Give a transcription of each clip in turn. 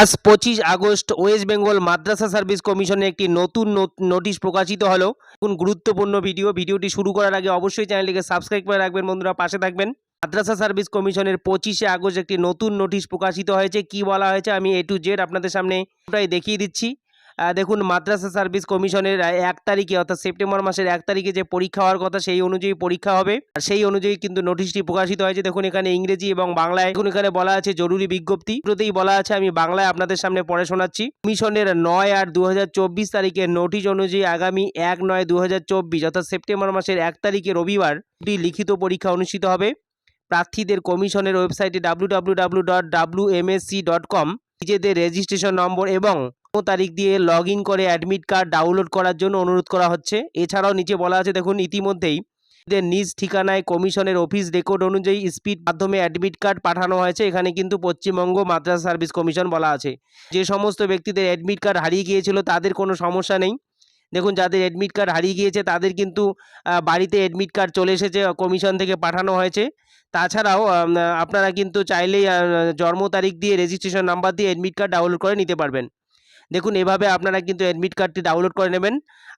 আজ পঁচিশ August West Bengal Madrasah service কমিশনে একটি নতুন নোটিশ প্রকাশিত হলো। কোন গুরুত্বপূর্ণ ভিডিও। ভিডিওটি শুরু করার আগে অবশ্যই চ্যানেলটিকে সাবস্ক্রাইব করে রাখবেন। বন্ধুরা, পাশে থাকবেন। মাদ্রাসা সার্ভিস কমিশনের পঁচিশে আগস্ট একটি নতুন নোটিশ প্রকাশিত হয়েছে। কি বলা হয়েছে আমি এ টু জেড আপনাদের সামনে ওটাই দেখিয়ে দিচ্ছি। দেখুন, মাদ্রাসা সার্ভিস কমিশনের এক তারিখে, অর্থাৎ সেপ্টেম্বর মাসের এক তারিখে যে পরীক্ষা হওয়ার কথা, সেই অনুযায়ী পরীক্ষা হবে। আর সেই অনুযায়ী কিন্তু নোটিশটি প্রকাশিত হয়েছে। দেখুন, এখানে ইংরেজি এবং বাংলায়, দেখুন, এখানে বলা আছে জরুরি বিজ্ঞপ্তি। দুটোতেই বলা আছে, আমি বাংলায় আপনাদের সামনে পড়ে শোনাচ্ছি। কমিশনের নয় আট দু তারিখের নোটিশ অনুযায়ী আগামী এক নয় দু অর্থাৎ সেপ্টেম্বর মাসের এক তারিখে রবিবার একটি লিখিত পরীক্ষা অনুষ্ঠিত হবে। প্রার্থীদের কমিশনের ওয়েবসাইটে কম নিজেদের রেজিস্ট্রেশন নম্বর এবং তারিখ দিয়ে লগ করে অ্যাডমিট কার্ড ডাউনলোড করার জন্য অনুরোধ করা হচ্ছে। এছাড়াও নিচে বলা আছে, দেখুন, ইতিমধ্যেই নিজ ঠিকানায় কমিশনের অফিস রেকর্ড অনুযায়ী স্পিড মাধ্যমে অ্যাডমিট কার্ড পাঠানো হয়েছে। এখানে কিন্তু পশ্চিমবঙ্গ মাদ্রাস সার্ভিস কমিশন বলা আছে। যে সমস্ত ব্যক্তিদের অ্যাডমিট কার্ড হারিয়ে গিয়েছিল, তাদের কোনো সমস্যা নেই। দেখুন, যাদের অ্যাডমিট কার্ড হারিয়ে গিয়েছে, তাদের কিন্তু বাড়িতে অ্যাডমিট কার্ড চলে এসেছে কমিশন থেকে পাঠানো হয়েছে। তাছাড়াও আপনারা কিন্তু চাইলেই জন্ম তারিখ দিয়ে রেজিস্ট্রেশন নাম্বার দিয়ে অ্যাডমিট কার্ড ডাউনলোড করে নিতে পারবেন। দেখুন, এভাবে আপনারা কিন্তু অ্যাডমিট কার্ডটি ডাউনলোড করে নেবেন।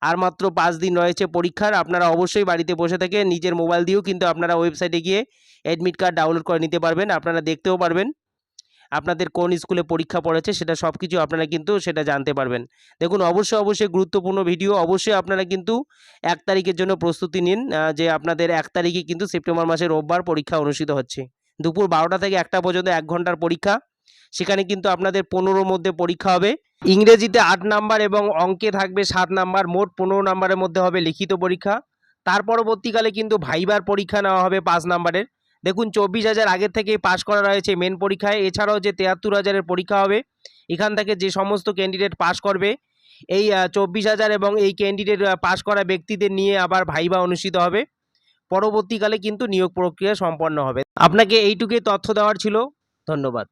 আর মাত্র পাঁচ দিন রয়েছে পরীক্ষার, আপনারা অবশ্যই বাড়িতে বসে থেকে নিজের মোবাইল দিয়েও কিন্তু আপনারা ওয়েবসাইটে গিয়ে অ্যাডমিট কার্ড ডাউনলোড করে নিতে পারবেন, আপনারা দেখতেও পারবেন। আপনাদের কোন স্কুলে পরীক্ষা পড়েছে সেটা সব কিছু আপনারা কিন্তু সেটা জানতে পারবেন। দেখুন, অবশ্যই অবশ্যই গুরুত্বপূর্ণ ভিডিও অবশ্যই আপনারা কিন্তু এক তারিখের জন্য প্রস্তুতি নিন যে আপনাদের এক তারিখে কিন্তু সেপ্টেম্বর মাসের রোববার পরীক্ষা অনুষ্ঠিত হচ্ছে। দুপুর বারোটা থেকে একটা পর্যন্ত এক ঘণ্টার পরীক্ষা। সেখানে কিন্তু আপনাদের পনেরোর মধ্যে পরীক্ষা হবে। ইংরেজিতে আট নাম্বার এবং অঙ্কে থাকবে সাত নাম্বার। মোট পনেরো নাম্বারের মধ্যে হবে লিখিত পরীক্ষা। তার পরবর্তীকালে কিন্তু ভাইবার পরীক্ষা নেওয়া হবে পাঁচ নাম্বারের। দেখুন, চব্বিশ হাজার আগের থেকেই পাশ করা রয়েছে মেন পরীক্ষায়। এছাড়াও যে তিয়াত্তর হাজারের পরীক্ষা হবে, এখান থেকে যে সমস্ত ক্যান্ডিডেট পাশ করবে, এই চব্বিশ হাজার এবং এই ক্যান্ডিডেট পাশ করা ব্যক্তিদের নিয়ে আবার ভাইবা অনুষ্ঠিত হবে। পরবর্তীকালে কিন্তু নিয়োগ প্রক্রিয়া সম্পন্ন হবে। আপনাকে এইটুকুই তথ্য দেওয়ার ছিল। ধন্যবাদ।